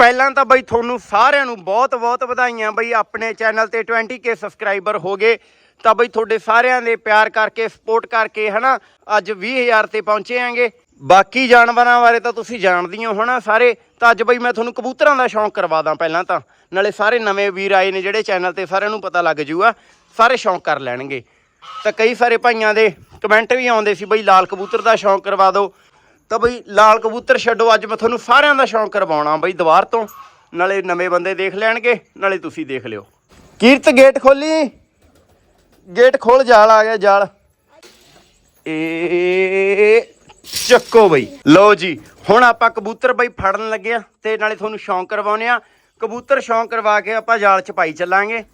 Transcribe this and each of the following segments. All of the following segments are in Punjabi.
ਪਹਿਲਾਂ ਤਾਂ ਬਈ ਤੁਹਾਨੂੰ ਸਾਰਿਆਂ ਨੂੰ ਬਹੁਤ-ਬਹੁਤ ਵਧਾਈਆਂ ਬਈ ਆਪਣੇ ਚੈਨਲ ਤੇ 20k ਸਬਸਕ੍ਰਾਈਬਰ ਹੋ ਗਏ। ਤਾਂ ਬਈ ਤੁਹਾਡੇ ਸਾਰਿਆਂ ਦੇ ਪਿਆਰ ਕਰਕੇ ਸਪੋਰਟ ਕਰਕੇ ਹਨਾ, ਅੱਜ 20000 ਤੇ ਪਹੁੰਚੇ ਆਂਗੇ ਬਾਕੀ ਜਾਨਵਰਾਂ ਬਾਰੇ ਤਾਂ ਤੁਸੀਂ ਜਾਣਦੇ ਹੀ ਹੋ ਹਨਾ ਸਾਰੇ। ਤਾਂ ਅੱਜ ਬਈ ਮੈਂ ਤੁਹਾਨੂੰ ਕਬੂਤਰਾਂ ਦਾ ਸ਼ੌਂਕ ਕਰਵਾ ਦਾਂ ਪਹਿਲਾਂ ਤਾਂ। ਨਾਲੇ ਸਾਰੇ ਨਵੇਂ ਵੀਰ ਆਏ ਨੇ ਜਿਹੜੇ ਚੈਨਲ ਤੇ, ਸਾਰਿਆਂ ਨੂੰ ਪਤਾ ਲੱਗ ਜੂਗਾ, ਸਾਰੇ ਸ਼ੌਂਕ ਕਰ ਲੈਣਗੇ। ਤਾਂ ਕਈ ਸਾਰੇ ਭਾਈਆਂ ਦੇ ਕਮੈਂਟ ਵੀ ਆਉਂਦੇ ਸੀ ਬਈ, ਲਾਲ ਕਬੂਤਰ ਦਾ ਸ਼ੌਂਕ ਕਰਵਾ ਦਿਓ। ਤਾਂ ਬਈ ਲਾਲ ਕਬੂਤਰ ਛੱਡੋ, ਅੱਜ ਮੈਂ ਤੁਹਾਨੂੰ ਸਾਰਿਆਂ ਦਾ ਸ਼ੌਂਕ ਕਰਵਾਉਣਾ ਬਈ ਦੁਬਾਰ ਤੋਂ। ਨਾਲੇ ਨਵੇਂ ਬੰਦੇ ਦੇਖ ਲੈਣਗੇ, ਨਾਲੇ ਤੁਸੀਂ ਦੇਖ ਲਿਓ। ਕੀਰਤ, ਗੇਟ ਖੋਲੀ? ਗੇਟ ਖੋਲ, ਜਾਲ ਆ ਗਿਆ, ਜਾਲ। ਏ, ਚੱਕੋ ਬਈ। ਲਓ ਜੀ, ਹੁਣ ਆਪਾਂ ਕਬੂਤਰ ਬਈ ਫੜਨ ਲੱਗੇ ਆ ਤੇ ਨਾਲੇ ਤੁਹਾਨੂੰ ਸ਼ੌਂਕ ਕਰਵਾਉਨੇ ਆ। ਕਬੂਤਰ ਸ਼ੌਂਕ ਕਰਵਾ ਕੇ ਆਪਾਂ ਜਾਲ ਚ ਪਾਈ ਚੱਲਾਂਗੇ।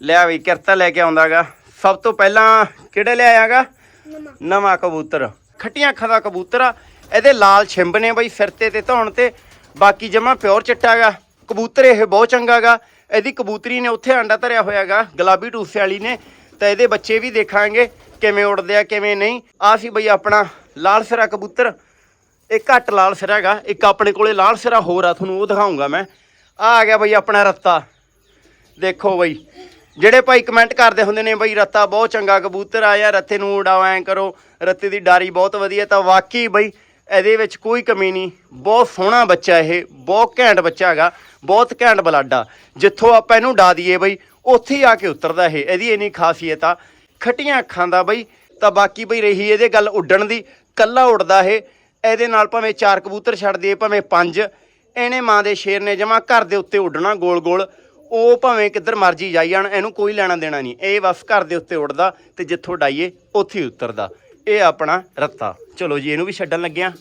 ਲਿਆ ਵੀ ਕਿਰਤਾ ਲੈ ਕੇ ਆਉਂਦਾਗਾ ਸਭ ਤੋਂ ਪਹਿਲਾਂ ਕਿਹੜੇ ਲਿਆਇਆਗਾ ਨਵਾਂ। ਕਬੂਤਰ, ਖੱਟੀਆਂ ਅੱਖਾਂ ਦਾ ਕਬੂਤਰ ਆ। ਇਹਦੇ ਲਾਲ ਛਿੰਬ ਨੇ ਬਈ ਸਿਰ ਤੇ ਤੇ ਧੌਣ ਤੇ। ਬਾਕੀ ਜਮਾ ਪਿਓਰ ਚਿੱਟਾਗਾ ਕਬੂਤਰ ਇਹ ਬਹੁਤ ਚੰਗਾਗਾ ਇਹਦੀ ਕਬੂਤਰੀ ਨੇ ਉੱਥੇ ਆਂਡਾ ਧਰਿਆ ਹੋਇਆਗਾ ਗੁਲਾਬੀ ਟੂਸੇ ਵਾਲੀ ਨੇ। ਤਾਂ ਇਹਦੇ ਬੱਚੇ ਵੀ ਦੇਖਾਂਗੇ ਕਿਵੇਂ ਉੜਦੇ ਆ, ਕਿਵੇਂ ਨਹੀਂ। ਆ ਸੀ ਬਈ ਆਪਣਾ ਲਾਲ ਸਿਰਾ ਕਬੂਤਰ। ਇਹ ਘੱਟ ਲਾਲ ਸਿਰਾ ਹੈਗਾ ਇੱਕ ਆਪਣੇ ਕੋਲੇ ਲਾਲ ਸਿਰਾ ਹੋਰ ਆ, ਤੁਹਾਨੂੰ ਉਹ ਦਿਖਾਉਂਗਾ ਮੈਂ। ਆ ਆ ਗਿਆ ਬਈ ਆਪਣਾ ਰੱਤਾ। ਦੇਖੋ ਬਈ। ਜਿਹੜੇ ਭਾਈ ਕਮੈਂਟ ਕਰਦੇ ਹੁੰਦੇ ਨੇ, ਬਈ ਰੱਤਾ ਬਹੁਤ ਚੰਗਾ ਕਬੂਤਰ ਆ ਆਇਆ ਰੱਤੇ ਨੂੰ ਉਡਾਓ, ਐਂ ਕਰੋ, ਰੱਤੇ ਦੀ ਡਾਰੀ ਬਹੁਤ ਵਧੀਆ, ਤਾਂ ਵਾਕਈ ਬਈ ਇਹਦੇ ਵਿੱਚ ਕੋਈ ਕਮੀ ਨਹੀਂ। ਬਹੁਤ ਸੋਹਣਾ ਬੱਚਾ ਇਹ, ਬਹੁਤ ਘੈਂਟ ਬੱਚਾ ਹੈਗਾ, ਬਹੁਤ ਘੈਂਟ ਬਲਾਡਾ। ਜਿੱਥੋਂ ਆਪਾਂ ਇਹਨੂੰ ਡਾ ਦਈਏ ਬਈ, ਉੱਥੇ ਹੀ ਆ ਕੇ ਉਤਰਦਾ ਇਹ, ਇਹਦੀ ਇੰਨੀ ਖਾਸੀਅਤ ਆ। ਖੱਟੀਆਂ ਅੱਖਾਂ ਦਾ ਬਈ, ਤਾਂ ਬਾਕੀ ਬਈ ਰਹੀ ਇਹਦੇ ਗੱਲ ਉੱਡਣ ਦੀ। ਕੱਲਾ ਉੱਡਦਾ ਇਹ, ਇਹਦੇ ਨਾਲ ਭਾਵੇਂ ਚਾਰ ਕਬੂਤਰ ਛੱਡ ਦਈਏ, ਭਾਵੇਂ ਪੰਜ, ਇਹਨੇ ਮਾਂ ਦੇ ਸ਼ੇਰ ਨੇ ਜਮਾ ਘਰ ਦੇ ਉੱਤੇ ਉੱਡਣਾ ਗੋਲ ਗੋਲ ਉਹ ਭਾਵੇਂ ਕਿੱਧਰ ਮਰਜ਼ੀ ਜਾਈ ਜਾਣ, ਇਹਨੂੰ ਕੋਈ ਲੈਣਾ ਦੇਣਾ ਨਹੀਂ। ਇਹ ਬਸ ਘਰ ਦੇ ਉੱਤੇ ਉੱਡਦਾ ਤੇ ਜਿੱਥੋਂ ਡਾਈਏ, ਉੱਥੇ ਉਤਰਦਾ। ਇਹ ਆਪਣਾ ਰੱਤਾ। ਚਲੋ ਜੀ, ਇਹਨੂੰ ਵੀ ਛੱਡਣ ਲੱਗਿਆ।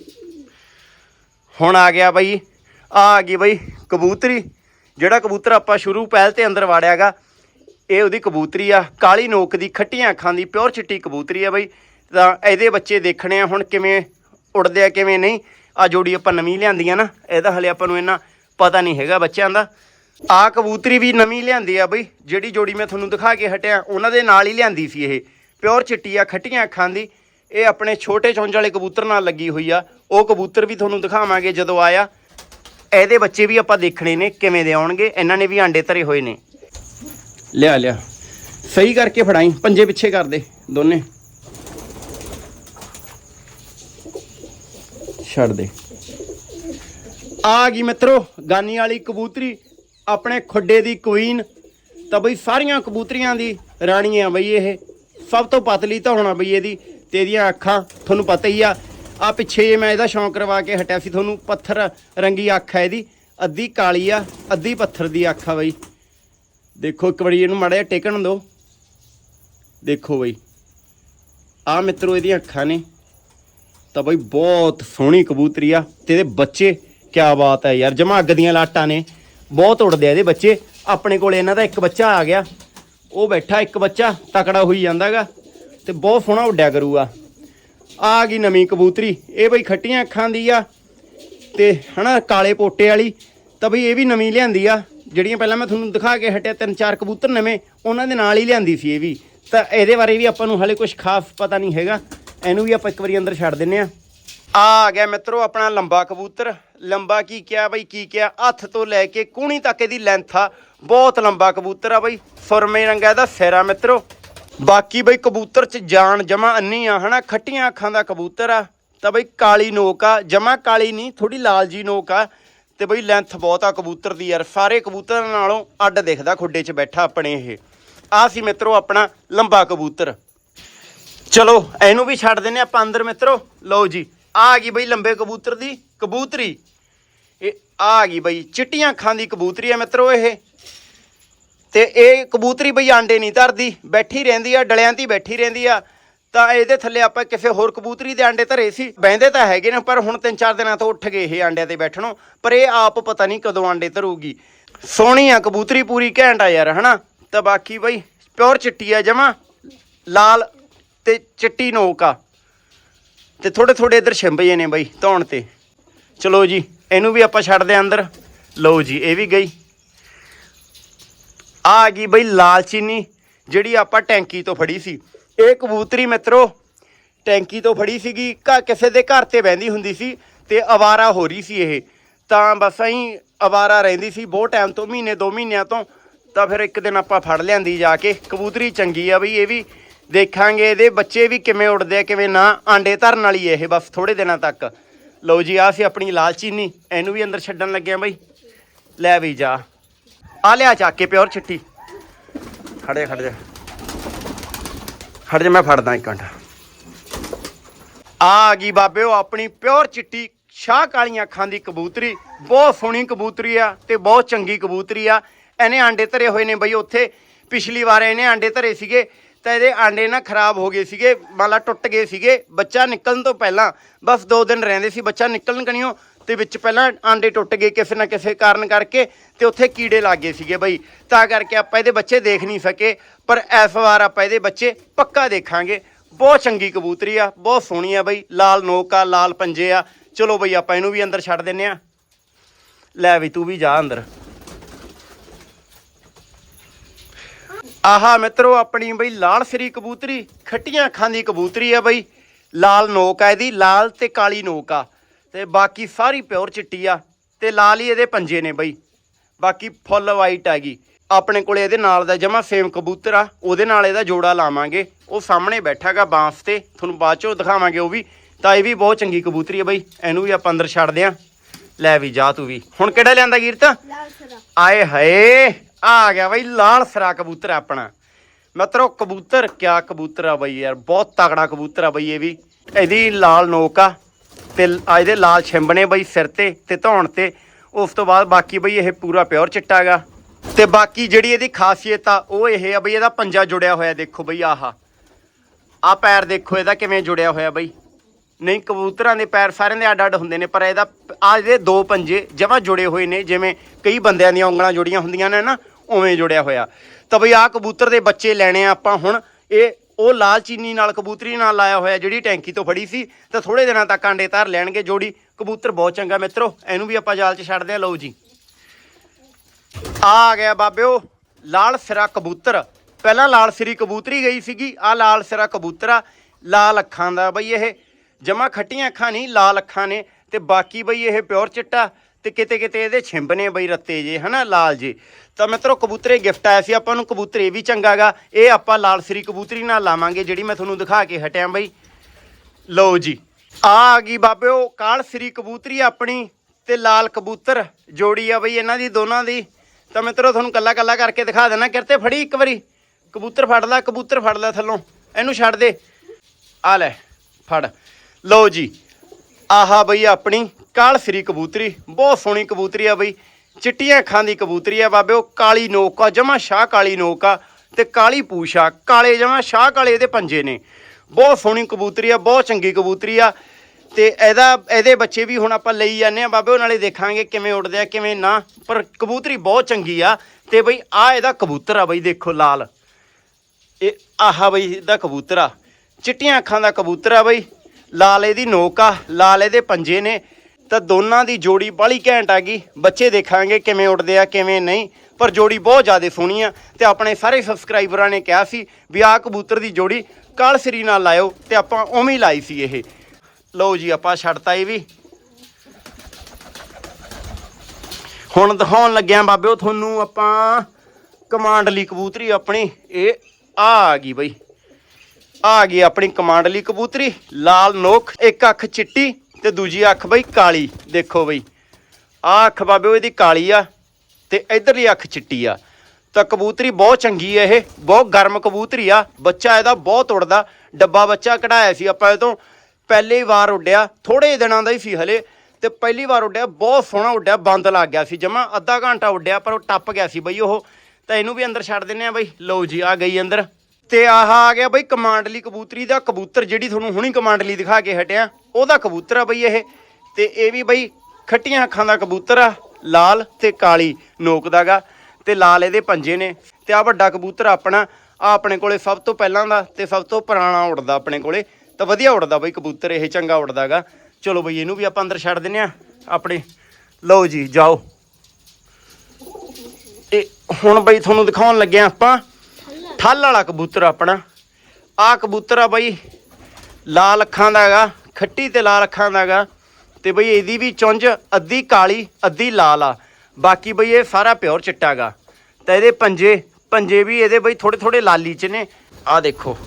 ਹੁਣ ਆ ਗਿਆ ਬਾਈ, ਆ ਆ ਗਈ ਬਈ ਕਬੂਤਰੀ। ਜਿਹੜਾ ਕਬੂਤਰ ਆਪਾਂ ਸ਼ੁਰੂ ਪਹਿਲ ਤੇ ਅੰਦਰ ਵਾੜਿਆਗਾ, ਇਹ ਉਹਦੀ ਕਬੂਤਰੀ ਆ। ਕਾਲੀ ਨੋਕ ਦੀ ਖੱਟੀਆਂ ਅੱਖਾਂ ਦੀ ਪਿਓਰ ਚਿੱਟੀ ਕਬੂਤਰੀ ਆ ਬਈ। ਤਾਂ ਇਹਦੇ ਬੱਚੇ ਦੇਖਣੇ ਆ ਹੁਣ ਕਿਵੇਂ ਉੱਡਦੇ ਆ, ਕਿਵੇਂ ਨਹੀਂ। ਆ ਜੋੜੀ ਆਪਾਂ ਨਵੀਂ ਲਿਆਂਦੀਆਂ ਨਾ ਇਹਦਾ ਹਲੇ ਆਪਾਂ ਨੂੰ ਇੰਨਾ ਪਤਾ ਨਹੀਂ ਹੈਗਾ ਬੱਚਿਆਂ ਦਾ। ਆ ਕਬੂਤਰੀ ਵੀ ਨਵੀਂ ਲਿਆਂਦੀ ਆ ਬਈ, ਜਿਹੜੀ ਜੋੜੀ ਮੈਂ ਤੁਹਾਨੂੰ ਦਿਖਾ ਕੇ ਹਟਿਆ, ਉਹਨਾਂ ਦੇ ਨਾਲ ਹੀ ਲਿਆਂਦੀ ਸੀ ਇਹ। ਪਿਓਰ ਚਿੱਟੀ ਆ, ਖੱਟੀਆਂ ਅੱਖਾਂ ਦੀ, ਇਹ ਆਪਣੇ ਛੋਟੇ ਚੌਂਜ ਵਾਲੇ ਕਬੂਤਰ ਨਾਲ ਲੱਗੀ ਹੋਈ ਆ। ਉਹ ਕਬੂਤਰ ਵੀ ਤੁਹਾਨੂੰ ਦਿਖਾਵਾਂਗੇ ਜਦੋਂ ਆਇਆ। ਇਹਦੇ ਬੱਚੇ ਵੀ ਆਪਾਂ ਦੇਖਣੇ ਨੇ, ਕਿਵੇਂ ਦੇ ਆਉਣਗੇ, ਇਹਨਾਂ ਨੇ ਵੀ ਆਂਡੇ ਧਰੇ ਹੋਏ ਨੇ। ਲਿਆ ਲਿਆ। ਸਹੀ ਕਰਕੇ ਫੜਾਈ, ਪੰਜੇ ਪਿੱਛੇ ਕਰ ਦੇ, ਦੋਨੇ। ਛੱਡ ਦੇ। ਆ ਗਈ ਮਿੱਤਰੋ, ਗਾਨੀ ਵਾਲੀ ਕਬੂਤਰੀ। ਆਪਣੇ ਖੁੱਡੇ ਦੀ ਕੁਈਨ ਤਾਂ ਬਈ ਸਾਰੀਆਂ ਕਬੂਤਰੀਆਂ ਦੀ ਰਾਣੀ ਆ ਬਈ ਇਹ। ਸਭ ਤੋਂ ਪਤਲੀ ਤਾਂ ਹੋਣਾ ਬਈ ਇਹਦੀ, ਤੇ ਇਹਦੀਆਂ ਅੱਖਾਂ ਤੁਹਾਨੂੰ ਪਤਾ ਹੀ ਆ। ਆ ਪਿੱਛੇ ਜੇ ਮੈਂ ਇਹਦਾ ਸ਼ੌਂਕ ਕਰਵਾ ਕੇ ਹਟਿਆ ਸੀ, ਤੁਹਾਨੂੰ ਪੱਥਰ ਰੰਗੀ ਅੱਖ ਹੈ ਇਹਦੀ। ਅੱਧੀ ਕਾਲੀ ਆ, ਅੱਧੀ ਪੱਥਰ ਦੀ ਅੱਖ ਆ ਬਈ। ਦੇਖੋ ਇੱਕ ਵਾਰੀ ਇਹਨੂੰ ਮਾੜਾ ਜਿਹਾ ਟੇਕਣ ਦਿਓ। ਦੇਖੋ ਬਈ ਆ ਮਿੱਤਰੋ ਇਹਦੀਆਂ ਅੱਖਾਂ ਨੇ। ਤਾਂ ਬਈ ਬਹੁਤ ਸੋਹਣੀ ਕਬੂਤਰੀ ਆ, ਤੇ ਇਹਦੇ ਬੱਚੇ ਕਿਆ ਬਾਤ ਹੈ ਯਾਰ, ਜਮਾ ਅੱਗ ਦੀਆਂ ਲਾਟਾਂ ਨੇ। ਬਹੁਤ ਉੱਡਦੇ ਆ ਇਹਦੇ ਬੱਚੇ। ਆਪਣੇ ਕੋਲ ਇਹਨਾਂ ਦਾ ਇੱਕ ਬੱਚਾ ਆ ਗਿਆ। ਉਹ ਬੈਠਾ, ਇੱਕ ਬੱਚਾ ਤਕੜਾ ਹੋਈ ਜਾਂਦਾਗਾ ਤੇ ਬਹੁਤ ਸੋਹਣਾ ਉੱਡਿਆ ਕਰੂਗਾ। ਆ ਗਈ ਨਵੀਂ ਕਬੂਤਰੀ। ਇਹ ਬਈ ਖੱਟੀਆਂ ਅੱਖਾਂ ਦੀ ਆ ਤੇ ਹਨਾ, ਕਾਲੇ ਪੋਟੇ ਵਾਲੀ। ਤਾਂ ਬਈ ਇਹ ਵੀ ਨਵੀਂ ਲਿਆਂਦੀ ਆ। ਜਿਹੜੀਆਂ ਪਹਿਲਾਂ ਮੈਂ ਤੁਹਾਨੂੰ ਦਿਖਾ ਕੇ ਹਟਿਆ, ਤਿੰਨ ਚਾਰ ਕਬੂਤਰ ਨਵੇਂ, ਉਹਨਾਂ ਦੇ ਨਾਲ ਹੀ ਲਿਆਂਦੀ ਸੀ ਇਹ ਵੀ। ਤਾਂ ਇਹਦੇ ਬਾਰੇ ਵੀ ਆਪਾਂ ਨੂੰ ਹਲੇ ਕੁਝ ਖਾਸ ਪਤਾ ਨਹੀਂ ਹੈਗਾ। ਇਹਨੂੰ ਵੀ ਆਪਾਂ ਇੱਕ ਵਾਰੀ ਅੰਦਰ ਛੱਡ ਦਿੰਨੇ ਆ। ਆ ਆ ਗਿਆ ਮਿੱਤਰੋ ਆਪਣਾ ਲੰਬਾ ਕਬੂਤਰ। ਲੰਬਾ ਕੀ ਕਿਹਾ ਬਈ? ਕੀ ਕਿਹਾ? ਹੱਥ ਤੋਂ ਲੈ ਕੇ ਕੂਣੀ ਤੱਕ ਇਹਦੀ ਲੈਂਥ ਆ। ਬਹੁਤ ਲੰਬਾ ਕਬੂਤਰ ਆ ਬਈ। ਸੁਰਮੇ ਰੰਗਾ ਇਹਦਾ ਸਿਰ ਆ ਮਿੱਤਰੋ। ਬਾਕੀ ਬਈ ਕਬੂਤਰ ਚ ਜਾਨ ਜਮਾ ਅੰਨੀ ਆ, ਹਨਾ? ਖੱਟੀਆਂ ਅੱਖਾਂ ਦਾ ਕਬੂਤਰ ਆ। ਤਾਂ ਬਈ ਕਾਲੀ ਨੋਕ ਆ। ਜਮਾ ਕਾਲੀ ਨਹੀਂ ਥੋੜੀ ਲਾਲ ਜੀ ਨੋਕ ਆ। ਤੇ ਬਈ ਲੈਂਥ ਬਹੁਤ ਆ ਕਬੂਤਰ ਦੀ ਯਾਰ। ਸਾਰੇ ਕਬੂਤਰਾਂ ਨਾਲੋਂ ਅੱਡ ਦਿਖਦਾ ਖੁੱਡੇ 'ਚ ਬੈਠਾ ਆਪਣੇ ਇਹ। ਆ ਸੀ ਮਿੱਤਰੋ ਆਪਣਾ ਲੰਬਾ ਕਬੂਤਰ। ਚਲੋ, ਇਹਨੂੰ ਵੀ ਛੱਡ ਦਿੰਨੇ ਆਪਾਂ ਅੰਦਰ ਮਿੱਤਰੋ। ਲਓ ਜੀ। ਆ ਆ ਗਈ ਬਈ ਲੰਬੇ ਕਬੂਤਰ ਦੀ, ਕਬੂਤਰੀ। ਇਹ ਆ ਆ ਗਈ ਬਈ, ਚਿੱਟੀਆਂ ਅੱਖਾਂ ਦੀ ਕਬੂਤਰੀ ਆ ਮਿੱਤਰੋ ਇਹ। ਤੇ ਇਹ ਕਬੂਤਰੀ ਬਈ ਆਂਡੇ ਨਹੀਂ ਧਰਦੀ, ਬੈਠੀ ਰਹਿੰਦੀ ਆ, ਡਲਿਆਂ 'ਤੇ ਬੈਠੀ ਰਹਿੰਦੀ ਆ। ਤਾਂ ਇਹਦੇ ਥੱਲੇ ਆਪਾਂ ਕਿਸੇ ਹੋਰ ਕਬੂਤਰੀ ਦੇ ਆਂਡੇ ਧਰੇ ਸੀ, ਬਹਿੰਦੇ ਤਾਂ ਹੈਗੇ ਨੇ, ਪਰ ਹੁਣ ਤਿੰਨ ਚਾਰ ਦਿਨਾਂ ਤੋਂ ਉੱਠ ਗਏ ਇਹ ਆਂਡਿਆਂ ਤੇ ਬੈਠਣੋਂ। ਪਰ ਇਹ ਆਪ ਪਤਾ ਨਹੀਂ ਕਦੋਂ ਆਂਡੇ ਧਰੂਗੀ। ਸੋਹਣੀ ਆ ਕਬੂਤਰੀ, ਪੂਰੀ ਘੈਂਟ ਆ ਯਾਰ, ਹਨਾ? ਤਾਂ ਬਾਕੀ ਬਈ, ਪਿਓਰ ਚਿੱਟੀ ਆ ਜਮਾ, ਲਾਲ ਤੇ ਚਿੱਟੀ ਨੋਕ ਆ। ਤੇ ਥੋੜੇ ਥੋੜੇ ਇੱਧਰ ਛਿੰਬ ਜੇ ਨੇ ਬਈ ਧੌਣ ਤੇ। ਚਲੋ ਜੀ, ਇਹਨੂੰ ਵੀ ਆਪਾਂ ਛੱਡਦੇ ਆਂ ਅੰਦਰ। ਲਓ ਜੀ, ਇਹ ਵੀ ਗਈ। ਆ ਆ ਗਈ ਬਈ ਲਾਲਚੀਨੀ ਜਿਹੜੀ ਆਪਾਂ ਟੈਂਕੀ ਤੋਂ ਫੜੀ ਸੀ। ਇਹ ਕਬੂਤਰੀ ਮਿੱਤਰੋ, ਟੈਂਕੀ ਤੋਂ ਫੜੀ ਸੀਗੀ ਘਰ ਕਿਸੇ ਦੇ ਘਰ ਤੇ ਬਹਿੰਦੀ ਹੁੰਦੀ ਸੀ ਤੇ ਅਵਾਰਾ ਹੋ ਰਹੀ ਸੀ ਇਹ। ਤਾਂ ਬਸ ਅਸੀਂ ਅਵਾਰਾ ਰਹਿੰਦੀ ਸੀ, ਬਹੁਤ ਟਾਈਮ ਤੋਂ, ਮਹੀਨੇ ਦੋ ਮਹੀਨਿਆਂ ਤੋਂ। ਤਾਂ ਫਿਰ ਇੱਕ ਦਿਨ ਆਪਾਂ ਫੜ ਲਿਆਂਦੀ ਜਾ ਕੇ। ਕਬੂਤਰੀ ਚੰਗੀ ਆ ਬਈ, ਇਹ ਵੀ। ਦੇਖਾਂਗੇ ਇਹਦੇ ਬੱਚੇ ਵੀ ਕਿਵੇਂ ਉੱਡਦੇ ਆ, ਕਿਵੇਂ ਨਾ। ਆਂਡੇ ਧਰਨ ਵਾਲੀ ਇਹ ਬਸ ਥੋੜੇ ਦਿਨਾਂ ਤੱਕ। ਲਓ ਜੀ ਆ ਸੀ ਆਪਣੀ ਲਾਲਚੀਨੀ ਇਹਨੂੰ ਵੀ ਅੰਦਰ ਛੱਡਣ ਲੱਗਿਆ ਬਈ। ਲੈ ਵੀ ਜਾ। ਆ ਲਿਆ ਚੱਕ ਕੇ ਪਿਓਰ ਚਿੱਟੀ। ਖੜੇ ਖੜ ਜਾ। ਖੜ ਜਾ, ਮੈਂ ਫੜਦਾ ਇੱਕ ਘੰਟਾ। ਆ ਆ ਗਈ ਬਾਬਿਓ ਆਪਣੀ ਪਿਓਰ ਚਿੱਟੀ ਸ਼ਾਹ ਕਾਲੀਆਂ ਅੱਖਾਂ ਦੀ ਕਬੂਤਰੀ। ਬਹੁਤ ਸੋਹਣੀ ਕਬੂਤਰੀ ਆ ਤੇ ਬਹੁਤ ਚੰਗੀ ਕਬੂਤਰੀ ਆ। ਇਹਨੇ ਆਂਡੇ ਧਰੇ ਹੋਏ ਨੇ ਬਈ ਉੱਥੇ। ਪਿਛਲੀ ਵਾਰ ਇਹਨੇ ਆਂਡੇ ਧਰੇ ਸੀਗੇ। ਤਾਂ ਇਹਦੇ ਆਂਡੇ ਨਾ ਖਰਾਬ ਹੋ ਗਏ ਸੀਗੇ, ਮਾਲਾ ਟੁੱਟ ਗਏ ਸੀਗੇ। ਬੱਚਾ ਨਿਕਲਣ ਤੋਂ ਪਹਿਲਾਂ, ਬਸ 2 ਦਿਨ ਰਹਿੰਦੇ ਸੀ, ਬੱਚਾ ਨਿਕਲਣ ਕਣੀਓ, ਤੇ ਵਿੱਚ ਪਹਿਲਾਂ ਆਂਡੇ ਟੁੱਟ ਗਏ ਕਿਸੇ ਨਾ ਕਿਸੇ ਕਾਰਨ ਕਰਕੇ, ਤੇ ਉੱਥੇ ਕੀੜੇ ਲੱਗ ਗਏ ਸੀਗੇ ਬਈ। ਤਾਂ ਕਰਕੇ ਆਪਾਂ ਇਹਦੇ ਬੱਚੇ ਦੇਖ ਨਹੀਂ ਸਕੇ, ਪਰ ਇਸ ਵਾਰ ਆਪਾਂ ਇਹਦੇ ਬੱਚੇ ਪੱਕਾ ਦੇਖਾਂਗੇ। ਬਹੁਤ ਚੰਗੀ ਕਬੂਤਰੀ ਆ, ਬਹੁਤ ਸੋਹਣੀ ਆ ਬਈ। ਲਾਲ ਨੋਕ ਆ, ਲਾਲ ਪੰਜੇ ਆ। ਚਲੋ ਬਈ ਆਪਾਂ ਇਹਨੂੰ ਵੀ ਅੰਦਰ ਛੱਡ ਦਿੰਨੇ ਆ। ਲੈ ਵੀ ਤੂੰ ਵੀ ਜਾ ਅੰਦਰ। ਆਹਾ ਮਿੱਤਰੋ ਆਪਣੀ ਬਈ ਲਾਲ ਸਰੀ ਕਬੂਤਰੀ ਖੱਟੀਆਂ ਅੱਖਾਂ ਦੀ ਕਬੂਤਰੀ ਆ ਬਈ। ਲਾਲ ਨੋਕ ਆ ਇਹਦੀ ਲਾਲ ਤੇ ਕਾਲੀ ਨੋਕ ਆ। ਤੇ ਬਾਕੀ ਸਾਰੀ ਪਿਓਰ ਚਿੱਟੀ ਆ ਤੇ ਲਾਲ ਹੀ ਇਹਦੇ ਪੰਜੇ ਨੇ ਬਈ। ਬਾਕੀ ਫੁੱਲ ਵਾਈਟ ਹੈਗੀ ਆਪਣੇ ਕੋਲੇ ਇਹਦੇ ਨਾਲ ਦਾ ਜਮਾ ਸੇਮ ਕਬੂਤਰ ਆ ਉਹਦੇ ਨਾਲ ਇਹਦਾ ਜੋੜਾ ਲਾਵਾਂਗੇ। ਉਹ ਸਾਹਮਣੇ ਬੈਠਾਗਾ ਬਾਂਸ ਤੇ ਤੁਹਾਨੂੰ ਬਾਅਦ ਚੋਂ ਦਿਖਾਵਾਂਗੇ ਉਹ ਵੀ। ਤਾਂ ਇਹ ਵੀ ਬਹੁਤ ਚੰਗੀ ਕਬੂਤਰੀ ਆ ਬਈ ਇਹਨੂੰ ਵੀ ਆਪਾਂ ਅੰਦਰ ਛੱਡਦੇ ਆ। ਲੈ ਵੀ ਜਾ ਤੂੰ ਵੀ। ਹੁਣ ਕਿਹੜਾ ਲਿਆਂਦਾ ਗੀਰਤ? ਆਏ ਹਏ ਆ ਗਿਆ ਬਾਈ, ਲਾਲ ਸਰਾ ਕਬੂਤਰ ਆਪਣਾ। ਮਿੱਤਰੋ ਕਬੂਤਰ, ਕਿਆ ਕਬੂਤਰ ਆ ਬਈ ਯਾਰ, ਬਹੁਤ ਤਗੜਾ ਕਬੂਤਰ ਆ ਬਈ ਇਹ ਵੀ। ਇਹਦੀ ਲਾਲ ਨੋਕ ਆ, ਤੇ ਆ ਇਹਦੇ ਲਾਲ ਛਿੰਬਣੇ ਬਈ ਸਿਰ ਤੇ ਤੇ ਧੌਣ ਤੇ। ਉਸ ਤੋਂ ਬਾਅਦ ਬਾਕੀ ਬਈ ਇਹ ਪੂਰਾ ਪਿਓਰ ਚਿੱਟਾ ਹੈਗਾ। ਤੇ ਬਾਕੀ ਜਿਹੜੀ ਇਹਦੀ ਖਾਸੀਅਤ ਆ, ਉਹ ਇਹ ਆ ਬਈ ਇਹਦਾ ਪੰਜਾ ਜੁੜਿਆ ਹੋਇਆ ਦੇਖੋ ਬਈ ਆਹਾ। ਆ ਪੈਰ ਦੇਖੋ ਇਹਦਾ ਕਿਵੇਂ ਜੁੜਿਆ ਹੋਇਆ ਬਈ। ਨਹੀਂ, ਕਬੂਤਰਾਂ ਦੇ ਪੈਰ ਸਾਰਿਆਂ ਦੇ ਅੱਡ ਅੱਡ ਹੁੰਦੇ ਨੇ, ਪਰ ਇਹਦਾ ਆ ਇਹਦੇ ਦੋ ਪੰਜੇ ਜਮਾਂ ਜੁੜੇ ਹੋਏ ਨੇ, ਜਿਵੇਂ ਕਈ ਬੰਦਿਆਂ ਦੀਆਂ ਉਂਗਲਾਂ ਜੁੜੀਆਂ ਹੁੰਦੀਆਂ ਨੇ ਨਾ। ਉਵੇਂ ਜੁੜਿਆ ਹੋਇਆ। ਤਾਂ ਬਈ ਆ ਕਬੂਤਰ ਦੇ ਬੱਚੇ ਲੈਣੇ ਆ ਆਪਾਂ ਹੁਣ। ਇਹ ਉਹ ਲਾਲ ਚੀਨੀ ਨਾਲ, ਕਬੂਤਰੀ ਨਾਲ ਲਾਇਆ ਹੋਇਆ, ਜਿਹੜੀ ਟੈਂਕੀ ਤੋਂ ਫੜੀ ਸੀ। ਤਾਂ ਥੋੜੇ ਦਿਨਾਂ ਤੱਕ ਆਂਡੇ ਧਾਰ ਲੈਣਗੇ ਜੋੜੀ। ਕਬੂਤਰ ਬਹੁਤ ਚੰਗਾ ਮਿੱਤਰੋ, ਇਹਨੂੰ ਵੀ ਆਪਾਂ ਜਾਲ 'ਚ ਛੱਡਦੇ ਆ ਲਓ ਜੀ। ਆ ਆ ਗਿਆ ਬਾਬਿਓ, ਲਾਲ ਸਿਰਾ ਕਬੂਤਰ। ਪਹਿਲਾਂ ਲਾਲ ਸਿਰੀ ਕਬੂਤਰੀ ਗਈ ਸੀਗੀ ਆ ਲਾਲ ਸਿਰਾ ਕਬੂਤਰ ਆ। ਲਾਲ ਅੱਖਾਂ ਦਾ ਬਈ ਇਹ। ਜਮਾ ਖੱਟੀਆਂ ਅੱਖਾਂ ਨਹੀਂ, ਲਾਲ ਅੱਖਾਂ ਨੇ। ਤੇ ਬਾਕੀ ਬਈ ਇਹ ਪਿਓਰ ਚਿੱਟਾ। ਤੇ ਕਿਤੇ ਕਿਤੇ ਇਹਦੇ ਛਿੰਬ ਨੇ ਬਈ ਰੱਤੇ ਜੇ, ਹਨਾ, ਲਾਲ ਜੇ। ਤਾਂ ਮਿੱਤਰੋ, ਕਬੂਤਰੇ ਗਿਫਟ ਆਇਆ ਸੀ, ਆਪਾਂ ਨੂੰ ਕਬੂਤਰ, ਇਹ ਵੀ ਚੰਗਾਗਾ ਇਹ ਆਪਾਂ ਲਾਲ ਸਿਰੀ ਕਬੂਤਰੀ ਨਾਲ ਲਾਵਾਂਗੇ, ਜਿਹੜੀ ਮੈਂ ਤੁਹਾਨੂੰ ਦਿਖਾ ਕੇ ਹਟਿਆ ਬਈ। ਲਓ ਜੀ, ਆ ਆ ਗਈ ਬਾਬਿਓ ਕਾਲ ਸ੍ਰੀ ਕਬੂਤਰੀ ਆਪਣੀ ਤੇ ਲਾਲ ਕਬੂਤਰ ਜੋੜੀ ਆ ਬਈ ਇਹਨਾਂ ਦੀ, ਦੋਨਾਂ ਦੀ। ਤਾਂ ਮਿੱਤਰੋ, ਤੁਹਾਨੂੰ ਕੱਲਾ ਕੱਲਾ ਕਰਕੇ ਦਿਖਾ ਦੇਣਾ, ਕਿਰਤੇ ਫੜੀ ਇੱਕ ਵਾਰੀ। ਕਬੂਤਰ ਫੜ ਲੈ, ਕਬੂਤਰ ਫੜ ਲੈ ਥੱਲੋਂ। ਇਹਨੂੰ ਛੱਡ ਦੇ। ਆ ਲੈ, ਫੜ। ਲਓ ਜੀ, ਆਹਾ ਬਈ ਆਪਣੀ ਕਾਲ ਸ੍ਰੀ ਕਬੂਤਰੀ, ਬਹੁਤ ਸੋਹਣੀ ਕਬੂਤਰੀ ਆ ਬਈ। ਚਿੱਟੀਆਂ ਅੱਖਾਂ ਦੀ ਕਬੂਤਰੀ ਆ ਬਾਬੇ ਉਹ ਕਾਲੀ ਨੋਕ ਆ, ਜਮਾ ਸ਼ਾਹ ਕਾਲੀ ਨੋਕ ਆ ਤੇ ਕਾਲੀ ਪੂਛ ਆ, ਕਾਲੇ ਜਮਾ ਸ਼ਾਹ ਕਾਲੇ ਇਹਦੇ ਪੰਜੇ ਨੇ। ਬਹੁਤ ਸੋਹਣੀ ਕਬੂਤਰੀ ਆ, ਬਹੁਤ ਚੰਗੀ ਕਬੂਤਰੀ ਆ ਤੇ ਇਹਦਾ, ਇਹਦੇ ਬੱਚੇ ਵੀ ਹੁਣ ਆਪਾਂ ਲਈ ਜਾਂਦੇ ਆ ਬਾਬੇ ਉਹ ਨਾਲੇ ਦੇਖਾਂਗੇ ਕਿਵੇਂ ਉੱਡਦੇ ਆ, ਕਿਵੇਂ ਨਾ। ਪਰ ਕਬੂਤਰੀ ਬਹੁਤ ਚੰਗੀ ਆ ਤੇ ਬਈ ਆ ਇਹਦਾ ਕਬੂਤਰ ਆ ਬਈ, ਦੇਖੋ ਲਾਲ। ਇਹ ਆਹਾ ਬਈ ਇਹਦਾ ਕਬੂਤਰ ਆ। ਚਿੱਟੀਆਂ ਅੱਖਾਂ ਦਾ ਕਬੂਤਰ ਆ ਬਈ। ਲਾਲ ਇਹਦੀ ਨੋਕ ਆ, ਲਾਲ ਇਹਦੇ ਪੰਜੇ ਨੇ। ਤਾਂ ਦੋਨਾਂ ਦੀ ਜੋੜੀ ਬਾਲੀ ਘੈਂਟ ਆ ਗਈ। ਬੱਚੇ ਦੇਖਾਂਗੇ ਕਿਵੇਂ ਉੱਡਦੇ ਆ, ਕਿਵੇਂ ਨਹੀਂ। ਪਰ ਜੋੜੀ ਬਹੁਤ ਜ਼ਿਆਦਾ ਸੋਹਣੀ ਆ ਤੇ ਆਪਣੇ ਸਾਰੇ ਸਬਸਕ੍ਰਾਈਬਰਾਂ ਨੇ ਕਿਹਾ ਸੀ ਵੀ ਆਹ ਕਬੂਤਰ ਦੀ ਜੋੜੀ ਕਾਲ ਸ੍ਰੀ ਨਾਲ ਲਾਇਓ ਤੇ ਆਪਾਂ ਉਵੇਂ ਹੀ ਲਾਈ ਸੀ ਇਹ। ਲਓ ਜੀ, ਆਪਾਂ ਛੱਡਤਾ ਇਹ ਵੀ। ਹੁਣ ਦਿਖਾਉਣ ਲੱਗਿਆ ਬਾਬਿਓ, ਤੁਹਾਨੂੰ ਆਪਾਂ ਕਮਾਂਡਲੀ ਕਬੂਤਰੀ ਆਪਣੀ, ਇਹ ਆ ਆ ਗਈ ਬਈ। ਆ ਗਈ ਆਪਣੀ ਕਮਾਂਡਲੀ ਕਬੂਤਰੀ, ਲਾਲ ਨੋਖ, ਇੱਕ ਅੱਖ ਚਿੱਟੀ ਤੇ ਦੂਜੀ ਅੱਖ ਬਈ ਕਾਲੀ, ਦੇਖੋ ਬਈ। ਆ ਅੱਖ ਬਾਬੇ ਇਹਦੀ ਕਾਲੀ ਆ ਤੇ ਇਧਰਲੀ ਅੱਖ ਚਿੱਟੀ ਆ। ਤਾਂ ਕਬੂਤਰੀ ਬਹੁਤ ਚੰਗੀ ਹੈ ਇਹ, ਬਹੁਤ ਗਰਮ ਕਬੂਤਰੀ ਆ। ਬੱਚਾ ਇਹਦਾ ਬਹੁਤ ਉੜਦਾ। ਡੱਬਾ ਬੱਚਾ ਕਢਾਇਆ ਸੀ ਆਪਾਂ ਇਹ ਤੋਂ ਪਹਿਲੀ ਵਾਰ ਉੱਡਿਆ ਥੋੜੇ ਦਿਨਾਂ ਦਾ ਹੀ ਸੀ ਹਲੇ। ਤੇ ਪਹਿਲੀ ਵਾਰ ਉੱਡਿਆ, ਬਹੁਤ ਸੋਹਣਾ ਉੱਡਿਆ, ਬੰਦ ਲੱਗ ਗਿਆ ਸੀ। ਜਮਾ ਅੱਧਾ ਘੰਟਾ ਉੱਡਿਆ, ਪਰ ਉਹ ਟੱਪ ਗਿਆ ਸੀ ਬਈ ਉਹ। ਤਾਂ ਇਹਨੂੰ ਵੀ ਅੰਦਰ ਛੱਡ ਦਿੰਨੇ ਆ ਬਈ। ਲਓ ਜੀ, ਆ ਗਈ ਅੰਦਰ। ਤੇ ਆਹ ਆ ਗਿਆ ਬਈ ਕਮਾਂਡਲੀ ਕਬੂਤਰੀ ਦਾ, ਕਬੂਤਰ ਜਿਹੜੀ ਤੁਹਾਨੂੰ ਹੁਣੀ ਕਮਾਂਡਲੀ ਦਿਖਾ ਕੇ ਹਟਿਆ, ਉਹਦਾ ਕਬੂਤਰ ਆ ਬਈ ਇਹ। ਤੇ ਇਹ ਵੀ ਬਈ ਖੱਟੀਆਂ ਅੱਖਾਂ ਦਾ ਕਬੂਤਰ ਆ, ਲਾਲ ਤੇ ਕਾਲੀ ਨੋਕ ਦਾਗਾ, ਤੇ ਲਾਲ ਇਹਦੇ ਪੰਜੇ ਨੇ। ਤੇ ਆ ਵੱਡਾ ਕਬੂਤਰ ਆਪਣਾ ਆ ਆਪਣੇ ਕੋਲੇ ਸਭ ਤੋਂ ਪਹਿਲਾਂ ਦਾ ਤੇ ਸਭ ਤੋਂ ਪੁਰਾਣਾ ਉੜਦਾ ਆਪਣੇ ਕੋਲੇ। ਤਾਂ ਵਧੀਆ ਉੜਦਾ ਬਈ ਕਬੂਤਰ, ਇਹ ਚੰਗਾ ਉੜਦਾਗਾ। ਚਲੋ ਬਈ ਇਹਨੂੰ ਵੀ ਆਪਾਂ ਅੰਦਰ ਛੱਡ ਦਿੰਨੇ ਆ, ਆਪਣੇ। ਲਓ ਜੀ, ਜਾਓ। ਇਹ ਹੁਣ ਬਈ ਤੁਹਾਨੂੰ ਦਿਖਾਉਣ ਲੱਗਿਆ ਆਪਾਂ ਠੱਲ ਵਾਲਾ ਕਬੂਤਰ ਆਪਣਾ। ਆ ਕਬੂਤਰ ਆ ਬਈ, ਲਾਲ ਅੱਖਾਂ ਦਾ ਹੈਗਾ, ਖੱਟੀ ਤੇ ਲਾਲ ਅੱਖਾਂ ਦਾ ਹੈਗਾ। ਤੇ ਬਈ ਇਹਦੀ ਵੀ ਚੁੰਝ ਅੱਧੀ ਕਾਲੀ, ਅੱਧੀ ਲਾਲ ਆ। ਬਾਕੀ ਬਈ ਇਹ ਸਾਰਾ ਪਿਓਰ ਚਿੱਟਾਗਾ ਤਾਂ ਇਹਦੇ ਪੰਜੇ ਪੰਜੇ ਵੀ ਇਹਦੇ ਬਈ ਥੋੜੇ ਥੋੜੇ ਲਾਲੀ ਚ ਨੇ। ਆ ਦੇਖੋ।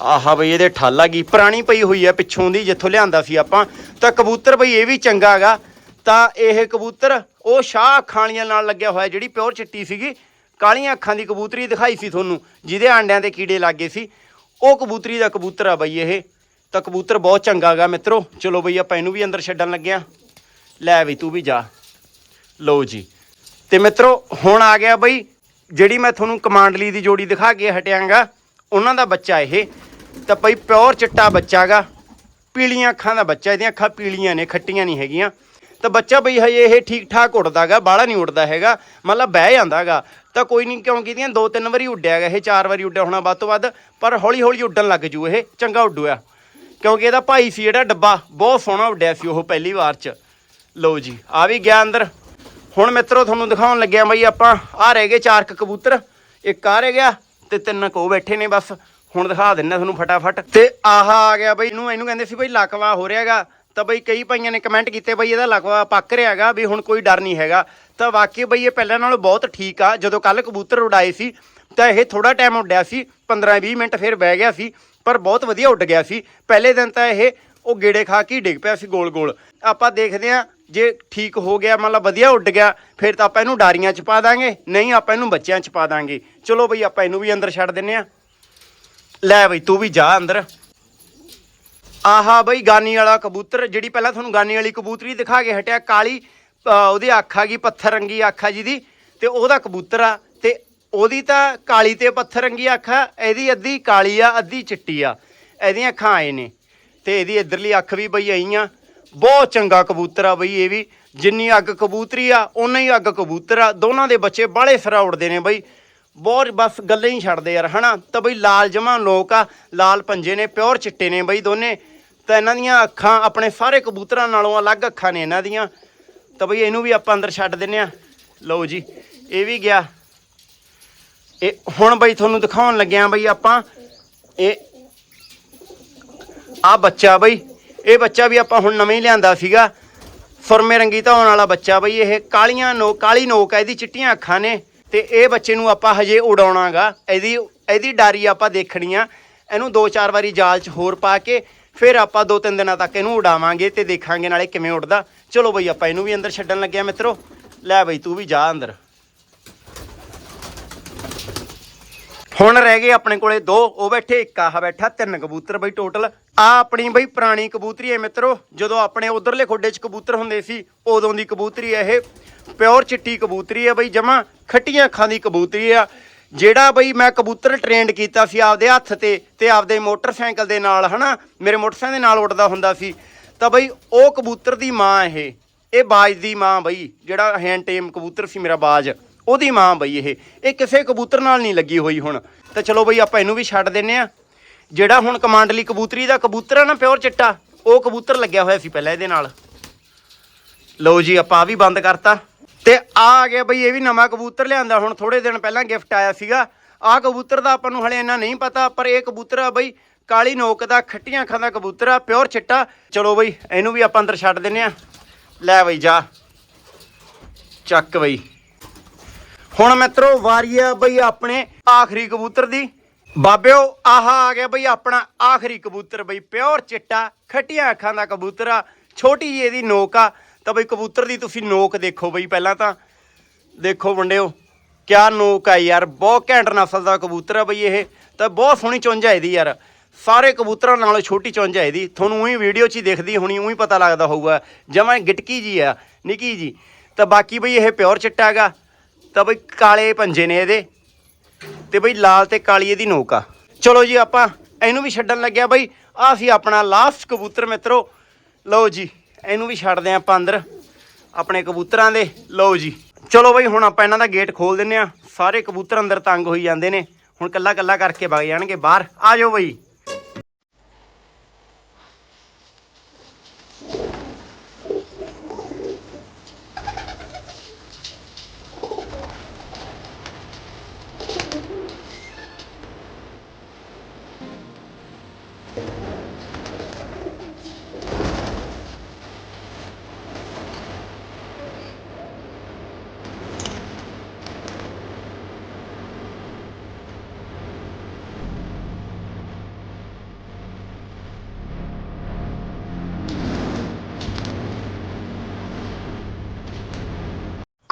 ਆਹਾ ਬਈ ਇਹਦੇ ਠੱਲ ਆ ਗਈ, ਪੁਰਾਣੀ ਪਈ ਹੋਈ ਆ ਪਿੱਛੋਂ ਦੀ, ਜਿੱਥੋਂ ਲਿਆਂਦਾ ਸੀ ਆਪਾਂ। ਤਾਂ ਕਬੂਤਰ ਬਈ ਇਹ ਵੀ ਚੰਗਾ ਗਾ ਤਾਂ ਇਹ ਕਬੂਤਰ ਉਹ ਸ਼ਾਹ ਅੱਖਾਂ ਵਾਲੀਆਂ ਨਾਲ ਲੱਗਿਆ ਹੋਇਆ, ਜਿਹੜੀ ਪਿਓਰ ਚਿੱਟੀ ਸੀਗੀ। ਕਾਲੀਆਂ ਅੱਖਾਂ ਦੀ ਕਬੂਤਰੀ ਦਿਖਾਈ ਸੀ ਤੁਹਾਨੂੰ, ਜਿਹਦੇ ਆਂਡਿਆਂ ਤੇ ਕੀੜੇ ਲੱਗੇ ਸੀ। ਉਹ ਕਬੂਤਰੀ ਦਾ ਕਬੂਤਰ ਆ ਬਈ ਇਹ, ਤਾਂ ਕਬੂਤਰ ਬਹੁਤ ਚੰਗਾ ਗਾ ਮਿੱਤਰੋ। ਚਲੋ ਬਈ ਆਪਾਂ ਇਹਨੂੰ ਵੀ ਅੰਦਰ ਛੱਡਣ ਲੱਗਿਆ ਲੈ ਵੀ ਤੂੰ ਵੀ ਜਾ। ਲਓ ਜੀ। ਤੇ ਮਿੱਤਰੋ, ਹੁਣ ਆ ਗਿਆ ਬਈ, ਜਿਹੜੀ ਮੈਂ ਤੁਹਾਨੂੰ ਕਮਾਂਡਲੀ ਦੀ ਜੋੜੀ ਦਿਖਾ ਕੇ ਹਟਿਆਂਗਾ, ਉਹਨਾਂ ਦਾ ਬੱਚਾ ਇਹ। ਤਾਂ ਬਈ ਪਿਓਰ ਚਿੱਟਾ ਬੱਚਾਗਾ ਪੀਲੀਆਂ ਅੱਖਾਂ ਦਾ ਬੱਚਾ, ਇਹਦੀਆਂ ਅੱਖਾਂ ਪੀਲੀਆਂ ਨੇ, ਖੱਟੀਆਂ ਨਹੀਂ ਹੈਗੀਆਂ। ਤਾਂ ਬੱਚਾ ਬਈ ਹਜੇ ਇਹ ਠੀਕ ਠਾਕ ਉੱਡਦਾਗਾ ਬਾਹਲਾ ਨਹੀਂ ਉੱਡਦਾ ਹੈਗਾ। ਮਤਲਬ ਬਹਿ ਜਾਂਦਾਗਾ ਤਾਂ ਕੋਈ ਨਹੀਂ, ਕਿਉਂਕਿ ਇਹਦੀਆਂ ਦੋ ਤਿੰਨ ਵਾਰੀ ਉੱਡਿਆ ਗਿਆ, ਇਹ ਚਾਰ ਵਾਰੀ ਉੱਡਿਆ ਹੋਣਾ ਵੱਧ ਤੋਂ ਵੱਧ, ਪਰ ਹੌਲੀ ਹੌਲੀ ਉੱਡਣ ਲੱਗ ਜੂ ਇਹ, ਚੰਗਾ ਉੱਡੂਆ। ਕਿਉਂਕਿ ਇਹਦਾ ਭਾਈ ਸੀ ਜਿਹੜਾ ਡੱਬਾ, ਬਹੁਤ ਸੋਹਣਾ ਉੱਡਿਆ ਸੀ ਉਹ ਪਹਿਲੀ ਵਾਰ ਚ। ਲਓ ਜੀ, ਆ ਵੀ ਗਿਆ ਅੰਦਰ। ਹੁਣ ਮਿੱਤਰੋ, ਤੁਹਾਨੂੰ ਦਿਖਾਉਣ ਲੱਗਿਆ ਬਈ ਆਪਾਂ ਆ ਰਹਿ ਗਏ ਚਾਰ ਕੁ ਕਬੂਤਰ, ਇੱਕ ਆ ਰਹਿ ਗਿਆ ਤੇ ਤਿੰਨ ਕੋ ਬੈਠੇ ਨੇ ਬਸ। ਹੁਣ ਦਿਖਾ ਦਿੰਨਾ ਤੁਹਾਨੂੰ ਫਟਾਫਟ। ਤੇ ਆਹਾ ਆ ਗਿਆ ਬਈ, ਇਹਨੂੰ ਇਹਨੂੰ ਕਹਿੰਦੇ ਸੀ ਬਈ ਲਕਵਾ ਹੋ ਰਿਹਾਗਾ। ਤਾਂ ਬਈ ਕਈ ਭਾਈਆਂ ਨੇ ਕਮੈਂਟ ਕੀਤੇ ਬਈ ਇਹਦਾ ਲਕਵਾ ਪੱਕ ਰਿਹਾ ਹੈਗਾ ਵੀ ਹੁਣ ਕੋਈ ਡਰ ਨਹੀਂ ਹੈਗਾ। ਤਾਂ ਵਾਕਈ ਬਈ ਇਹ ਪਹਿਲਾਂ ਨਾਲੋਂ ਬਹੁਤ ਠੀਕ ਆ। ਜਦੋਂ ਕੱਲ ਕਬੂਤਰ ਉਡਾਏ ਸੀ, ਤਾਂ ਇਹ ਥੋੜਾ ਟਾਈਮ ਉੱਡਿਆ ਸੀ 15-20 ਮਿੰਟ ਫਿਰ ਬਹਿ ਗਿਆ ਸੀ, ਪਰ ਬਹੁਤ ਵਧੀਆ ਉੱਡ ਗਿਆ ਸੀ। ਪਹਿਲੇ ਦਿਨ ਤਾਂ ਇਹ ਉਹ ਗੇੜੇ ਖਾ ਕੇ ਹੀ ਡਿੱਗ ਪਿਆ ਸੀ ਗੋਲ ਗੋਲ। ਆਪਾਂ ਦੇਖਦੇ ਆ ਜੇ ਠੀਕ ਹੋ ਗਿਆ, ਮਤਲਬ ਵਧੀਆ ਉੱਡ ਗਿਆ, ਫਿਰ ਤਾਂ ਆਪਾਂ ਇਹਨੂੰ ਡਾਰੀਆਂ ਚ ਪਾ ਦਾਂਗੇ, ਨਹੀਂ ਆਪਾਂ ਇਹਨੂੰ ਬੱਚਿਆਂ ਚ ਪਾ ਦਾਂਗੇ। ਚਲੋ ਬਈ ਆਪਾਂ ਇਹਨੂੰ ਵੀ ਅੰਦਰ ਛੱਡ ਦਿੰਨੇ ਆ ਲੈ ਬਈ ਤੂੰ ਵੀ ਜਾ ਅੰਦਰ। ਆਹਾ ਬਈ ਗਾਨੀ ਵਾਲਾ ਕਬੂਤਰ ਜਿਹੜੀ ਪਹਿਲਾਂ ਤੁਹਾਨੂੰ ਗਾਨੀ ਵਾਲੀ ਕਬੂਤਰੀ ਦਿਖਾ ਕੇ ਹਟਿਆ ਕਾਲੀ ਅ, ਉਹਦੀ ਅੱਖ ਆ ਗਈ ਪੱਥਰ ਰੰਗੀ ਅੱਖ ਆ ਜਿਹਦੀ ਤੇ ਉਹਦਾ ਕਬੂਤਰ ਆ ਤੇ ਉਹਦੀ ਤਾਂ ਕਾਲੀ ਤੇ ਪੱਥਰ ਰੰਗੀ ਅੱਖ ਆ ਇਹਦੀ ਅੱਧੀ ਕਾਲੀ ਆ ਅੱਧੀ ਚਿੱਟੀ ਆ ਇਹਦੀਆਂ ਅੱਖਾਂ ਆਏ ਨੇ ਤੇ ਇਹਦੀ ਇਧਰਲੀ ਅੱਖ ਵੀ ਬਈ ਆਈ ਆ। ਬਹੁਤ ਚੰਗਾ ਕਬੂਤਰ ਆ ਬਈ ਇਹ ਵੀ ਜਿੰਨੀ ਅੱਗ ਕਬੂਤਰੀ ਆ ਓਨਾ ਹੀ ਅੱਗ ਕਬੂਤਰ ਆ ਦੋਨਾਂ ਦੇ ਬੱਚੇ ਬਾਹਲੇ ਸਰਾ ਉੜਦੇ ਨੇ ਬਈ। ਬਹੁਤ ਬਸ ਗੱਲਾਂ ਹੀ ਛੱਡਦੇ ਯਾਰ ਹਨਾ? ਤਾਂ ਬਈ ਲਾਲ ਜਮਾ ਲੋਕ ਆ ਲਾਲ ਪੰਜੇ ਨੇ ਪਿਓਰ ਚਿੱਟੇ ਨੇ ਬਈ ਦੋਨੇ। ਤਾਂ ਇਹਨਾਂ ਦੀਆਂ ਅੱਖਾਂ ਆਪਣੇ ਸਾਰੇ ਕਬੂਤਰਾਂ ਨਾਲੋਂ ਅਲੱਗ ਅੱਖਾਂ ਨੇ ਇਹਨਾਂ ਦੀਆਂ। ਤਾਂ ਬਈ ਇਹਨੂੰ ਵੀ ਆਪਾਂ ਅੰਦਰ ਛੱਡ ਦਿੰਨੇ ਆ। ਲਓ ਜੀ, ਇਹ ਵੀ ਗਿਆ। ਇਹ ਹੁਣ ਬਈ ਤੁਹਾਨੂੰ ਦਿਖਾਉਣ ਲੱਗਿਆ ਬਈ ਆਪਾਂ। ਇਹ ਆ ਬੱਚਾ ਬਈ, ਇਹ ਬੱਚਾ ਵੀ ਆਪਾਂ ਹੁਣ ਨਵੇਂ ਹੀ ਲਿਆਂਦਾ ਸੀਗਾ। ਸੁਰਮੇ ਰੰਗੀ ਧੌਣ ਵਾਲਾ ਬੱਚਾ ਬਈ ਇਹ, ਕਾਲੀਆਂ ਨੋ, ਕਾਲੀ ਨੋਕ ਹੈ ਇਹਦੀ ਚਿੱਟੀਆਂ ਅੱਖਾਂ ਨੇ। ਤੇ ਇਹ ਬੱਚੇ ਨੂੰ ਆਪਾਂ ਹਜੇ ਉਡਾਉਣਾਗਾ। ਇਹਦੀ ਇਹਦੀ ਡਾਰੀ ਆਪਾਂ ਦੇਖਣੀ ਆ। ਇਹਨੂੰ ਦੋ ਚਾਰ ਵਾਰੀ ਜਾਲ 'ਚ ਹੋਰ ਪਾ ਕੇ ਫਿਰ ਆਪਾਂ ਦੋ ਤਿੰਨ ਦਿਨਾਂ ਤੱਕ ਇਹਨੂੰ ਉਡਾਵਾਂਗੇ ਤੇ ਦੇਖਾਂਗੇ ਨਾਲੇ ਕਿਵੇਂ ਉੱਡਦਾ। ਚਲੋ ਬਈ, ਆਪਾਂ ਇਹਨੂੰ ਵੀ ਅੰਦਰ ਛੱਡਣ ਲੱਗਿਆ ਮਿੱਤਰੋ। ਲੈ ਬਈ, ਤੂੰ ਵੀ ਜਾ ਅੰਦਰ। ਹੁਣ ਰਹਿ ਗਏ ਆਪਣੇ ਕੋਲੇ ਦੋ, ਉਹ ਬੈਠੇ, ਇੱਕ ਆਹ ਬੈਠਾ, ਤਿੰਨ ਕਬੂਤਰ ਬਈ ਟੋਟਲ ਆ ਆਪਣੀ ਬਈ ਪੁਰਾਣੀ ਕਬੂਤਰੀ ਹੈ ਮਿੱਤਰੋ। ਜਦੋਂ ਆਪਣੇ ਉਧਰਲੇ ਖੋਡੇ 'ਚ ਕਬੂਤਰ ਹੁੰਦੇ ਸੀ, ਉਦੋਂ ਦੀ ਕਬੂਤਰੀ ਹੈ ਇਹ। ਪਿਓਰ ਚਿੱਟੀ ਕਬੂਤਰੀ ਹੈ ਬਈ, ਜਮਾ ਖੱਟੀਆਂ ਅੱਖਾਂ ਦੀ ਕਬੂਤਰੀ ਆ। ਜਿਹੜਾ ਬਈ ਮੈਂ ਕਬੂਤਰ ਟ੍ਰੇਨਡ ਕੀਤਾ ਸੀ ਆਪਦੇ ਹੱਥ ਤੇ ਤੇ ਆਪਦੇ ਮੋਟਰਸਾਈਕਲ ਦੇ ਨਾਲ, ਹਨਾ? ਮੇਰੇ ਮੋਟਰਸਾਈਕਲ ਦੇ ਨਾਲ ਉੱਡਦਾ ਹੁੰਦਾ ਸੀ। ਤਾਂ ਬਈ ਉਹ ਕਬੂਤਰ ਦੀ ਮਾਂ ਇਹ ਇਹ ਬਾਜ ਦੀ ਮਾਂ ਬਈ, ਜਿਹੜਾ ਹੈਂਡ ਟੇਮ ਕਬੂਤਰ ਸੀ ਮੇਰਾ ਬਾਜ, ਉਹਦੀ ਮਾਂ ਬਈ ਇਹ। ਇਹ ਕਿਸੇ ਕਬੂਤਰ ਨਾਲ ਨਹੀਂ ਲੱਗੀ ਹੋਈ ਹੁਣ। ਤਾਂ ਚਲੋ ਬਈ ਆਪਾਂ ਇਹਨੂੰ ਵੀ ਛੱਡ ਦਿੰਨੇ ਆ। ਜਿਹੜਾ ਹੁਣ ਕਮਾਂਡਲੀ ਕਬੂਤਰੀ ਦਾ ਕਬੂਤਰ ਆ ਨਾ ਪਿਓਰ ਚਿੱਟਾ, ਉਹ ਕਬੂਤਰ ਲੱਗਿਆ ਹੋਇਆ ਸੀ ਪਹਿਲਾਂ ਇਹਦੇ ਨਾਲ। ਲਓ ਜੀ, ਆਪਾਂ ਆ ਵੀ ਬੰਦ ਕਰਤਾ। ਤੇ ਆ ਆ ਗਿਆ ਬਈ, ਇਹ ਵੀ ਨਵਾਂ ਕਬੂਤਰ ਲਿਆਂਦਾ। ਹੁਣ ਥੋੜੇ ਦਿਨ ਪਹਿਲਾਂ ਗਿਫਟ ਆਇਆ ਸੀਗਾ। ਆ ਕਬੂਤਰ ਦਾ ਆਪਾਂ ਨੂੰ ਹਲੇ ਇੰਨਾ ਨਹੀਂ ਪਤਾ, ਪਰ ਇਹ ਕਬੂਤਰ ਆ ਬਈ, ਕਾਲੀ ਨੋਕ ਦਾ, ਖੱਟੀਆਂ ਅੱਖਾਂ ਦਾ ਕਬੂਤਰ ਆ ਪਿਓਰ ਚਿੱਟਾ। ਚਲੋ ਬਈ, ਇਹਨੂੰ ਵੀ ਆਪਾਂ ਅੰਦਰ ਛੱਡ ਦਿੰਨੇ ਆ। ਲੈ ਬਈ, ਜਾ। ਚੱਕ ਬਈ। ਹੁਣ ਮਿੱਤਰੋ, ਵਾਰੀ ਆ ਬਈ ਆਪਣੇ ਆਖਰੀ ਕਬੂਤਰ ਦੀ। ਬਾਬਿਓ, ਆਹਾ ਆ ਗਿਆ ਬਈ ਆਪਣਾ ਆਖਰੀ ਕਬੂਤਰ ਬਈ ਪਿਓਰ ਚਿੱਟਾ, ਖੱਟੀਆਂ ਅੱਖਾਂ ਦਾ ਕਬੂਤਰ ਆ। ਛੋਟੀ ਜਿਹੀ ਇਹਦੀ ਨੋਕ ਆ। ਤਾਂ ਬਈ ਕਬੂਤਰ ਦੀ ਤੁਸੀਂ ਨੋਕ ਦੇਖੋ ਬਈ ਪਹਿਲਾਂ ਤਾਂ। ਦੇਖੋ ਮੁੰਡਿਓ, ਕਿਆ ਨੋਕ ਆ ਯਾਰ, ਬਹੁਤ ਘੈਂਟ ਨਸਲ ਦਾ ਕਬੂਤਰ ਆ ਬਈ ਇਹ। ਤਾਂ ਬਹੁਤ ਸੋਹਣੀ ਚੁੰਝ ਆ ਇਹਦੀ ਯਾਰ। ਸਾਰੇ ਕਬੂਤਰਾਂ ਨਾਲੋਂ ਛੋਟੀ ਚੁੰਝ ਆ ਇਹਦੀ। ਤੁਹਾਨੂੰ ਉਹੀ ਵੀਡੀਓ 'ਚ ਹੀ ਦਿਖਦੀ ਹੋਣੀ, ਉਹੀ ਪਤਾ ਲੱਗਦਾ ਹੋਊਗਾ। ਜਮਾਂ ਗਿਟਕੀ ਜੀ ਆ, ਨਿੱਕੀ ਜੀ। ਤਾਂ ਬਾਕੀ ਬਈ ਇਹ ਪਿਓਰ ਚਿੱਟਾ ਹੈਗਾ। ਤਾਂ ਬਈ ਕਾਲੇ ਪੰਜੇ ਨੇ ਇਹਦੇ। ਤੇ ਬਈ ਲਾਲ ਤੇ ਕਾਲੀ ਇਹਦੀ ਨੋਕ ਆ। ਚਲੋ ਜੀ ਆਪਾਂ, ਇਹਨੂੰ ਵੀ ਛੱਡਣ ਲੱਗਿਆ ਬਈ। ਆ ਸੀ ਆਪਣਾ ਲਾਸਟ ਕਬੂਤਰ ਮਿੱਤਰੋ। ਲਓ ਜੀ। ਇਹਨੂੰ ਵੀ ਛੱਡਦੇ ਆਂ ਆਪਾਂ ਅੰਦਰ, ਆਪਣੇ ਕਬੂਤਰਾਂ ਦੇ। ਲਓ ਜੀ। ਚਲੋ ਬਈ, ਹੁਣ ਆਪਾਂ ਇਹਨਾਂ ਦਾ ਗੇਟ ਖੋਲ ਦਿੰਨੇ ਆ। ਸਾਰੇ ਕਬੂਤਰ ਅੰਦਰ ਤੰਗ ਹੋਈ ਜਾਂਦੇ ਨੇ। ਹੁਣ ਕੱਲਾ ਕੱਲਾ ਕਰਕੇ ਵਗ ਜਾਣਗੇ ਬਾਹਰ। ਆ ਜਾਓ ਬਈ।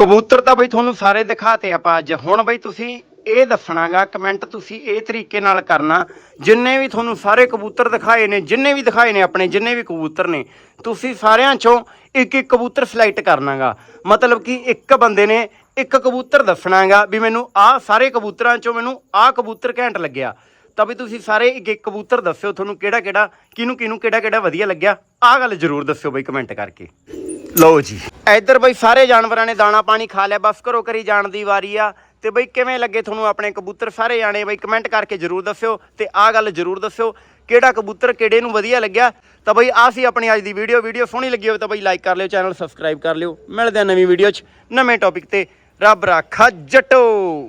ਕਬੂਤਰ ਤਾਂ ਬਈ ਤੁਹਾਨੂੰ ਸਾਰੇ ਦਿਖਾਤੇ ਆਪਾਂ ਅੱਜ। ਹੁਣ ਬਈ ਤੁਸੀਂ ਇਹ ਦੱਸਣਾਗਾ ਕਮੈਂਟ ਤੁਸੀਂ ਇਹ ਤਰੀਕੇ ਨਾਲ ਕਰਨਾ। ਜਿੰਨੇ ਵੀ ਤੁਹਾਨੂੰ ਸਾਰੇ ਕਬੂਤਰ ਦਿਖਾਏ ਨੇ, ਜਿੰਨੇ ਵੀ ਦਿਖਾਏ ਨੇ ਆਪਣੇ, ਜਿੰਨੇ ਵੀ ਕਬੂਤਰ ਨੇ, ਤੁਸੀਂ ਸਾਰਿਆਂ ਚੋਂ ਇੱਕ ਇੱਕ ਕਬੂਤਰ ਸਿਲੈਕਟ ਕਰਨਾਗਾ। ਮਤਲਬ ਕਿ ਇੱਕ ਬੰਦੇ ਨੇ ਇੱਕ ਕਬੂਤਰ ਦੱਸਣਾਗਾ ਵੀ ਮੈਨੂੰ ਆਹ ਸਾਰੇ ਕਬੂਤਰਾਂ ਚੋਂ ਮੈਨੂੰ ਆਹ ਕਬੂਤਰ ਘੈਂਟ ਲੱਗਿਆ। ਤਾਂ ਵੀ ਤੁਸੀਂ ਸਾਰੇ ਇੱਕ ਇੱਕ ਕਬੂਤਰ ਦੱਸਿਓ ਤੁਹਾਨੂੰ ਕਿਹੜਾ ਕਿਹੜਾ ਕਿਹਨੂੰ ਕਿਹਨੂੰ ਕਿਹੜਾ ਕਿਹੜਾ ਵਧੀਆ ਲੱਗਿਆ। ਆਹ ਗੱਲ ਜ਼ਰੂਰ ਦੱਸਿਓ ਬਈ ਕਮੈਂਟ ਕਰਕੇ। ਲਓ ਜੀ। ਇੱਧਰ ਬਈ ਸਾਰੇ ਜਾਨਵਰਾਂ ਨੇ ਦਾਣਾ ਪਾਣੀ ਖਾ ਲਿਆ, ਬਸ ਘਰੋਂ ਕਰੀ ਜਾਣ ਦੀ ਵਾਰੀ ਆ। ਤੇ ਬਈ ਕਿਵੇਂ ਲੱਗੇ ਤੁਹਾਨੂੰ ਆਪਣੇ ਕਬੂਤਰ? ਸਾਰੇ ਜਾਣੇ ਬਈ ਕਮੈਂਟ ਕਰਕੇ ਜਰੂਰ ਦੱਸਿਓ ਤੇ ਆਹ ਗੱਲ ਜਰੂਰ ਦੱਸਿਓ, ਕਿਹੜਾ ਕਬੂਤਰ ਕਿਹੜੇ ਨੂੰ ਵਧੀਆ ਲੱਗਿਆ? ਤਾਂ ਬਈ ਆਹ ਸੀ ਆਪਣੀ ਅੱਜ ਦੀ ਵੀਡੀਓ ਵੀਡੀਓ ਸੋਹਣੀ ਲੱਗੀ ਹੋਵੇ ਤਾਂ ਬਈ ਲਾਈਕ ਕਰ ਲਿਓ ਚੈਨਲ ਸਬਸਕ੍ਰਾਈਬ ਕਰ ਲਿਓ। ਮਿਲਦੇ ਆ ਨਵੀਂ ਵੀਡੀਓ 'ਚ, ਨਵੇਂ ਟੌਪਿਕ ਤੇ। ਰੱਬ ਰਾਖਾ ਜੱਟੋ!